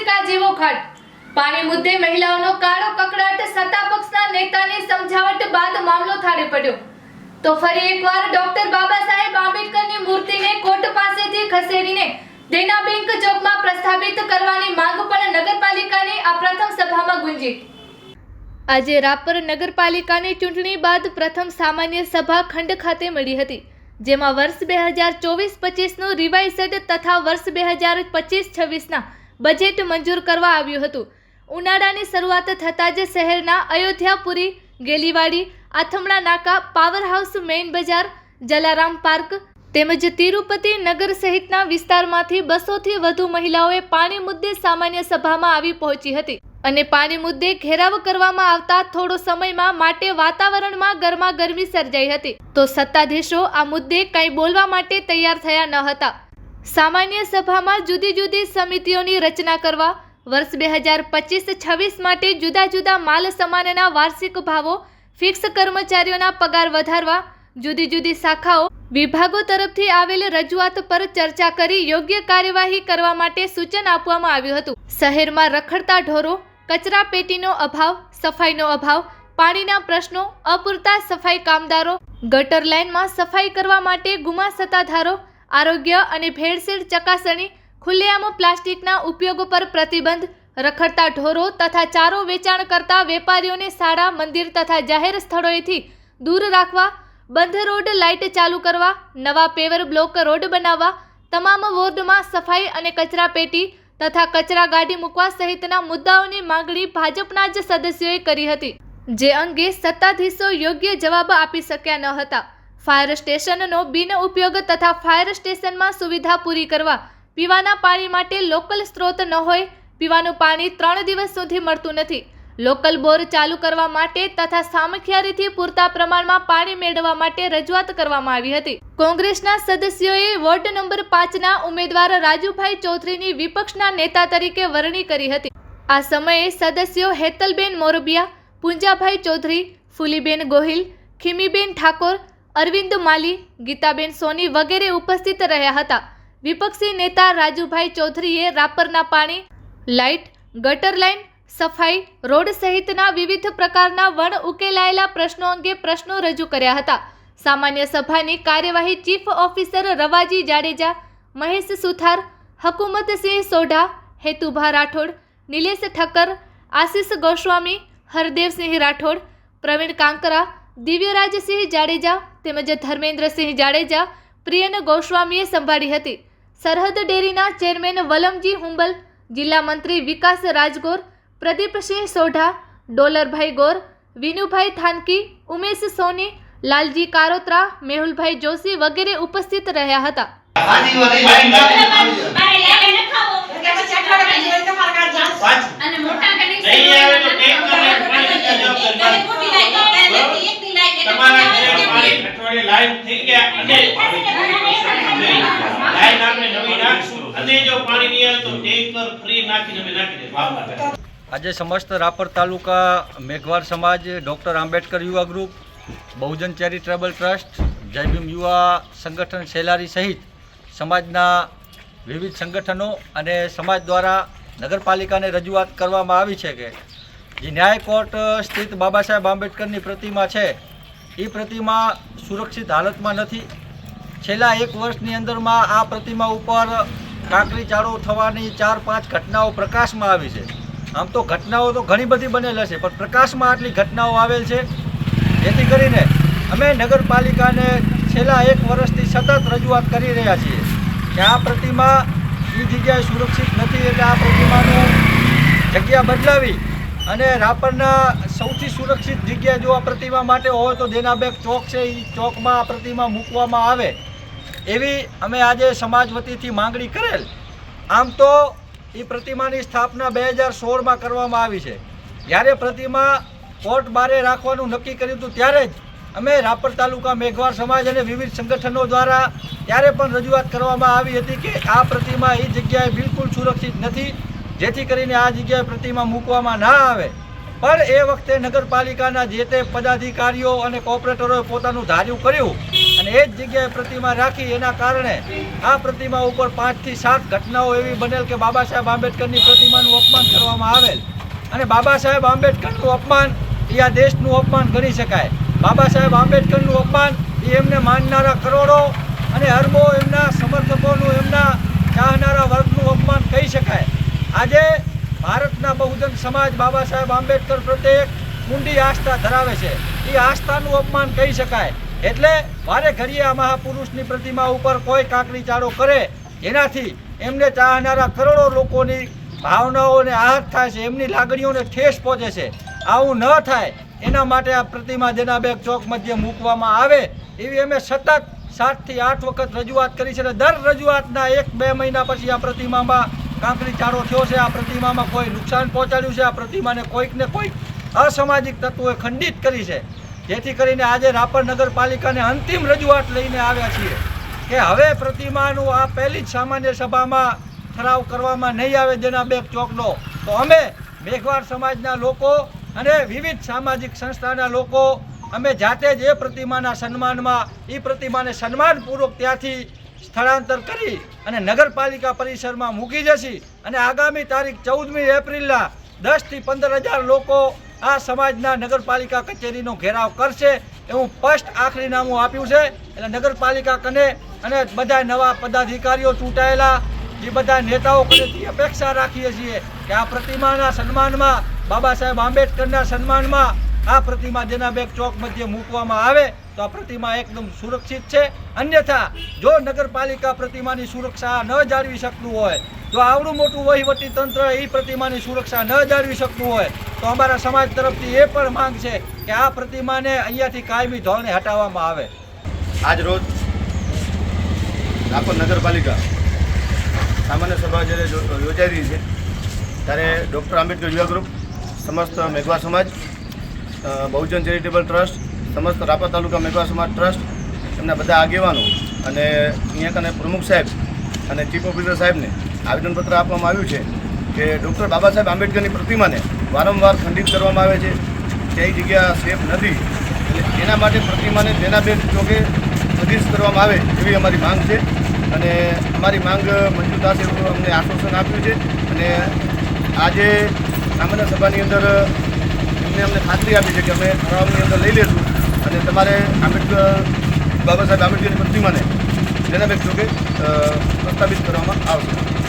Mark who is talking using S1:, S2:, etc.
S1: સિક્કા જેવો ઘાટ પાણી મુદ્દે મહિલાઓનો કાળો કકડાટ સત્તા પક્ષના નેતાની સમજાવટ બાદ મામલો થાળે પડ્યો. તો ફરી એકવાર ડોક્ટર બાબા આંબેડકરની મૂર્તિને કોર્ટ પાસેથી ખસેડીને દેના બેંક ચોકમાં પ્રસ્થાપિત કરવાની માંગ પણ નગરપાલિકાની આ પ્રથમ સભામાં ગુંજી. આજે રાપર નગરપાલિકાની ચૂંટણી બાદ પ્રથમ સામાન્ય સભા ખંડ ખાતે મળી હતી, જેમાં વર્ષ બે હજાર ચોવીસ પચીસનું રિવાઇઝડ તથા વર્ષ બે હજાર પચીસ છવ્વીસના બજેટ મંજૂર કરવા આવ્યું હતું. ઉનાળાની શરૂઆત થતાં જ શહેરના Ayodhyapuri, Gelivadi, Athmana Naka, power house, main Bazar, Jalaram park તેમજ તિરુપતિ નગર સહિતના વિસ્તારમાંથી બસોથી વધુ મહિલાઓએ પાણી મુદ્દે સામાન્ય સભામાં આવી પહોંચી હતી અને પાણી મુદ્દે ઘેરાવ કરવામાં આવતા થોડો સમયમાં માટે વાતાવરણમાં ગરમા ગરમી સર્જાઈ હતી. તો સત્તાધીશો આ મુદ્દે કંઈ બોલવા માટે તૈયાર થયા ન હતા. સામાન્ય સભામાં જુદી જુદી સમિતિઓની રચના કરવા, વર્ષ બે હજાર પચીસ છવ્વીસ માટે જુદા જુદા માલ સામાનના વાર્ષિક ભાવો ફિક્સ કર્મચારીઓના પગાર વધારવા, જુદી જુદી શાખાઓ વિભાગો તરફથી આવેલ રજૂઆત પર ચર્ચા કરી યોગ્ય કાર્યવાહી કરવા માટે સૂચન આપવામાં આવ્યું હતું. શહેરમાં રખડતા ઢોરો, કચરા પેટીનો અભાવ, સફાઈનો અભાવ, પાણીના પ્રશ્નો, અપૂરતા સફાઈ કામદારો, ગટર લાઇનમાં સફાઈ કરવા માટે ગુમા સત્તાધારો આરોગ્ય અને ભેળસેળ ચકાસણી, ખુલ્લેઆમ પ્લાસ્ટિકના ઉપયોગ પર પ્રતિબંધ, રખડતા ઢોરો તથા ચારો વેચાણ કરતા વેપારીઓને શાળા, મંદિર તથા જાહેર સ્થળોએથી દૂર રાખવા, બંધ રોડ લાઇટ ચાલુ કરવા, નવા પેવર બ્લોક રોડ બનાવવા, તમામ વોર્ડમાં સફાઈ અને કચરા પેટી તથા કચરા ગાડી મૂકવા સહિતના મુદ્દાઓની માંગણી ભાજપના જ સદસ્યોએ કરી હતી. જે અંગે સત્તાધીશો યોગ્ય જવાબ આપી શક્યા ન હતા. ફાયર સ્ટેશનનો બિન ઉપયોગ તથા ફાયર સ્ટેશનમાં સુવિધા પૂરી કરવા પીવાના પાણી માટે લોકલ સ્ત્રોત ન હોય, પીવાનું પાણી ત્રણ દિવસ સુધી મળતું નથી. લોકલ બોર ચાલુ કરવા માટે તથા સામખિયારીથી પૂરતા પ્રમાણમાં પાણી મેળવવા માટે રજૂઆત કરવામાં આવી હતી. કોંગ્રેસના સદસ્યોએ વોર્ડ નંબર પાંચના ઉમેદવાર રાજુભાઈ ચૌધરીની વિપક્ષના નેતા તરીકે વરણી કરી હતી. આ સમયે સદસ્યો હેતલબેન મોરબિયા, પુંજાભાઈ ચૌધરી, ફુલીબેન ગોહિલ, ખીમીબેન ઠાકોર અરવિંદ માલી, ગીતાબેન સોની વગેરે ઉપસ્થિત રહ્યા હતા. વિપક્ષી નેતા રાજુભાઈ ચૌધરીએ રાપરના પાણી, લાઇટ, ગટર લાઇન, સફાઈ, રોડ સહિતના વિવિધ પ્રકારના વણ ઉકેલાયેલા પ્રશ્નો અંગે પ્રશ્નો રજૂ કર્યા હતા. સામાન્ય સભાની કાર્યવાહી ચીફ ઓફિસર રવાજી જાડેજા, મહેશ સુથાર, હકુમતસિંહ સોઢા, હેતુભા રાઠોડ, નિલેશ ઠક્કર, આશિષ ગોસ્વામી, હરદેવસિંહ રાઠોડ, પ્રવીણ કાંકરા, દિવ્યરાજસિંહ જાડેજા તેમજ ધર્મેન્દ્રસિંહ જાડેજા પ્રિયન ગોસ્વામીએ સંભાળી હતી. સરહદ ડેરીના ચેરમેન વલમજી હુંબલ જિલ્લા મંત્રી વિકાસ રાજગોર પ્રદીપસિંહ સોઢા ડોલરભાઈ ગોર વિનુભાઈ થાનકી ઉમેશ સોની લાલજી કારોત્રા મેહુલભાઈ જોશી વગેરે ઉપસ્થિત રહ્યા હતા.
S2: અને મોટા કનેક્શન
S3: નહીં આવે તો ટેપ કરીને પાણી નીચે જાવ કરી તમારા ઘરે પાણી લાઈન થઈ ગયા અને લાઈન આપણે નવી નાખશું અને જો પાણી નહીં આવે તો ટેન્કર ફ્રી નાખીને અમે નાખી વાપરવા.
S4: આજે સમસ્ત રાપર તાલુકા મેઘવાર સમાજ, ડૉક્ટર આંબેડકર યુવા ગ્રુપ, બહુજન ચેરિટેબલ ટ્રસ્ટ, જય ભીમ યુવા સંગઠન સેલારી સહિત સમાજના વિવિધ સંગઠનો અને સમાજ દ્વારા નગરપાલિકાને રજૂઆત કરવામાં આવી છે કે જે ન્યાય કોર્ટ સ્થિત બાબા સાહેબ આંબેડકરની પ્રતિમા છે એ પ્રતિમા સુરક્ષિત હાલતમાં નથી. છેલ્લા એક વર્ષની અંદરમાં આ પ્રતિમા ઉપર કાંકરી ચાળો થવાની ચાર પાંચ ઘટનાઓ પ્રકાશમાં આવી છે. આમ તો ઘટનાઓ તો ઘણી બધી બનેલ હશે પણ પ્રકાશમાં આટલી ઘટનાઓ આવેલ છે. જેથી કરીને અમે નગરપાલિકાને છેલ્લા એક વર્ષથી સતત રજૂઆત કરી રહ્યા છીએ કે આ પ્રતિમા એ જગ્યાએ સુરક્ષિત નથી, એટલે આ પ્રતિમાનું જગ્યા બદલાવી અને રાપરના સૌથી સુરક્ષિત જગ્યા જો આ પ્રતિમા માટે હોય તો દેનાબેગ ચોક છે. એ ચોકમાં આ પ્રતિમા મૂકવામાં આવે. એવી અમે આજે સમાજ વતીથી માંગણી કરેલ. આમ તો એ પ્રતિમાની સ્થાપના બે હજાર સોળમાં કરવામાં આવી છે. જ્યારે પ્રતિમા કોર્ટ બારે રાખવાનું નક્કી કર્યું હતું ત્યારે જ અમે રાપર તાલુકા મેઘવાર સમાજ અને વિવિધ સંગઠનો દ્વારા ત્યારે પણ રજૂઆત કરવામાં આવી હતી કે આ પ્રતિમા એ જગ્યાએ બિલકુલ સુરક્ષિત નથી. જેથી કરીને આ જગ્યાએ પ્રતિમા મૂકવામાં ના આવે. પણ એ વખતે નગરપાલિકાના જે તે પદાધિકારીઓ અને કોર્પોરેટરોએ પોતાનું ધાર્યું કર્યું અને એ જ જગ્યાએ પ્રતિમા રાખી, એના કારણે આ પ્રતિમા ઉપર પાંચથી સાત ઘટનાઓ એવી બનેલ કે બાબા સાહેબ આંબેડકરની પ્રતિમાનું અપમાન કરવામાં આવેલ. અને બાબા સાહેબ આંબેડકરનું અપમાન એ આ દેશનું અપમાન ગણી શકાય. બાબા સાહેબ આંબેડકરનું અપમાન એ એમને માનનારા કરોડો અને અરબો એમના સમર્થકોનું એમના ચાહનારા વર્ગનું અપમાન કહી શકાય. આજે ભારતના બહુજન સમાજ બાબા સાહેબ આંબેડકર પ્રત્યે એક ઊંડી આસ્થા ધરાવે છે. એ આસ્થાનું અપમાન કહી શકાય. એટલે વારે ઘડીએ આ મહાપુરુષની પ્રતિમા ઉપર કોઈ કાંકરી ચાળો કરે, એનાથી એમને ચાહનારા કરોડો લોકોની ભાવનાઓને આહત થાય છે, એમની લાગણીઓને ઠેસ પહોંચે છે. આવું ન થાય, એના માટે આ પ્રતિમા જેનાબેગ ચોક મધ્યે મૂકવામાં આવે, એવી અમે સતત સાતથી આઠ વખત રજૂઆત કરી છે અને દર રજૂઆતના એક બે મહિના પછી આ પ્રતિમામાં કાંકરી ચાળો થયો છે, આ પ્રતિમામાં કોઈ નુકસાન પહોંચાડ્યું છે, આ પ્રતિમાને કોઈક ને કોઈક અસામાજિક તત્વોએ ખંડિત કરી છે. જેથી કરીને આજે રાપર નગરપાલિકાને અંતિમ રજૂઆત લઈને આવ્યા છીએ કે હવે પ્રતિમાનું આ પહેલી જ સામાન્ય સભામાં ઠરાવ કરવામાં નહીં આવે જેના બે ચોકનો. તો અમે મેઘવાળ સમાજના લોકો અને વિવિધ સામાજિક સંસ્થાના લોકો, અમે જાતે જ એ પ્રતિમાના સન્માનમાં, એ પ્રતિમાને સન્માનપૂર્વક ત્યાંથી સ્થળાંતર કરી અને નગરપાલિકા પરિસરમાં મૂકી જશે અને આગામી તારીખ ચૌદમી એપ્રિલના દસથી પંદર હજાર લોકો આ સમાજના નગરપાલિકા કચેરીનો ઘેરાવ કરશે એવું સ્પષ્ટ આખરીનામું આપ્યું છે. એટલે નગરપાલિકા કને અને બધા નવા પદાધિકારીઓ ચૂંટાયેલા એ બધા નેતાઓ કનેથી અપેક્ષા રાખીએ છીએ કે આ પ્રતિમાના સન્માનમાં, બાબા સાહેબ આંબેડકરના સન્માનમાં આ પ્રતિમા જેનાબેગ ચોક મધ્યે મૂકવામાં આવે, તો આ પ્રતિમા એકદમ સુરક્ષિત છે. અન્યથા, જો નગરપાલિકા પ્રતિમાની સુરક્ષા ન જાળવી શકતું હોય, જો આવડું મોટું વહીવટી તંત્ર એ પ્રતિમાની સુરક્ષા ન જાળવી શકતું હોય, તો અમારા સમાજ તરફથી એ પણ માંગ છે કે આ પ્રતિમાને અહીંયાથી કાયમી ધોરણે હટાવવામાં આવે.
S5: આજ રોજ રાપર નગરપાલિકા સામાન્ય સભા જ્યારે યોજાઈ રહી છે, ત્યારે ડૉક્ટર આંબેડકર યુવા ગ્રુપ, સમસ્ત મેઘવા સમાજ બહુજન ચેરિટેબલ ટ્રસ્ટ, સમસ્ત રાપર તાલુકા મેઘવા સમાજ ટ્રસ્ટ, એમના બધા આગેવાનો અને અહીંયા કને પ્રમુખ સાહેબ અને ચીફ ઓફિસર સાહેબને આવેદનપત્ર આપવામાં આવ્યું છે કે ડૉક્ટર બાબા સાહેબ આંબેડકરની પ્રતિમાને વારંવાર ખંડિત કરવામાં આવે છે. એ જગ્યા સેફ નથી એટલે એના માટે પ્રતિમાને તેના બે ચોકે પ્રતિષ્ઠિત કરવામાં આવે એવી અમારી માંગ છે અને અમારી માંગ મંજૂર થશે એવું અમને આશ્વાસન આપ્યું છે અને આજે સામાન્ય સભાની અંદર ખાતરી આપી છે કે અમે ઠરાવની અંદર લઈ લેશું અને તમારે આંબેડકર બાબા સાહેબ આંબેડકરની પ્રતિમાને જેના બે જોકે પ્રસ્થાપિત કરવામાં આવશે.